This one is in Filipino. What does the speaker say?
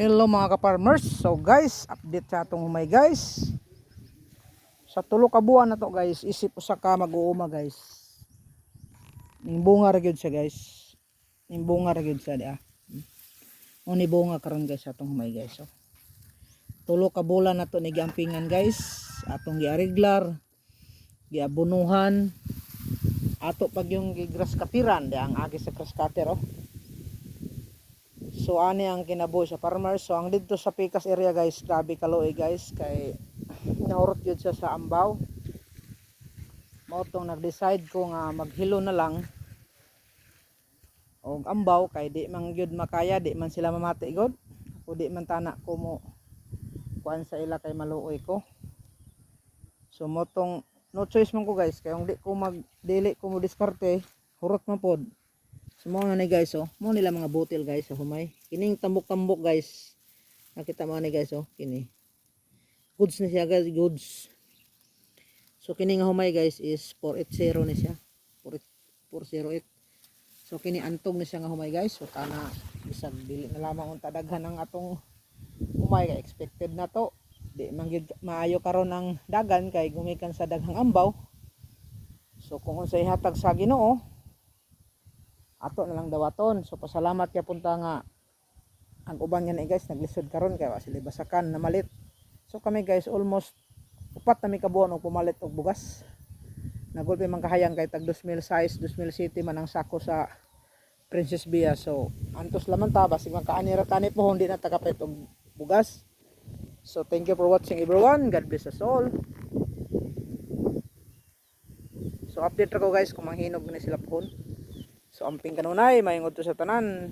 Hello mga ka-farmers. So guys, update sa atong humay guys. Sa tulo ka na to guys, isip usa ka mag-uuma guys. Ning bunga gyud siya guys. Ning bunga ra gyud siya di ah. O ni bunga karon guys atong humay guys. So, tulo ka bulan na to ni giampingan guys. Atong giariglar, giabunuhan. Ato pag yung grass kapiran, di ang agi sa grass cutter oh. So ani ang kinabuhi sa farmers. So ang dito sa Picas area guys, grabe kaloy guys kay naurot yun siya sa ambaw. Mao tong nag-decide ko nga maghilo na lang og ambaw kay di man gyud makaya, di man sila mamati god. O di man tana ko mo kuan sa ila kay maluoy ko. So mo tong no choice man ko guys kay kung di ko mag dili ko mo diskarte, hurot man pod. So mo na guys oh, mo nila mga butil guys sa humay. Kining tambok-tambok guys. Nakita mo ni guys oh, kini. Goods na siya guys, goods. So kini nga humay guys is 480 ni siya. 408. So kini antog na siya nga humay guys. So kana bisag dili na lamang unta daghan ang atong humay kay expected na to. Di man maayo karon ang dagan kay gumikan sa daghang ambaw. So kung unsay hatag sa Ginoo, ato na lang dawaton so pasalamat kay punta nga ang uban nga na guys naglisod karon kay wa sila basakan na malit. So kami guys almost upat na mi kabuan og pumalit og bugas. Nagulpi man kahayang kay tag 2000 size 2000 city man ang sako sa Princess Bia. So antos laman ta basig man kaani ra tani po hindi na takapit og bugas. So thank you for watching everyone. God bless us all. So update ko guys kung manghinog na sila pohon So amping kanunay, mayungod to sa tanan.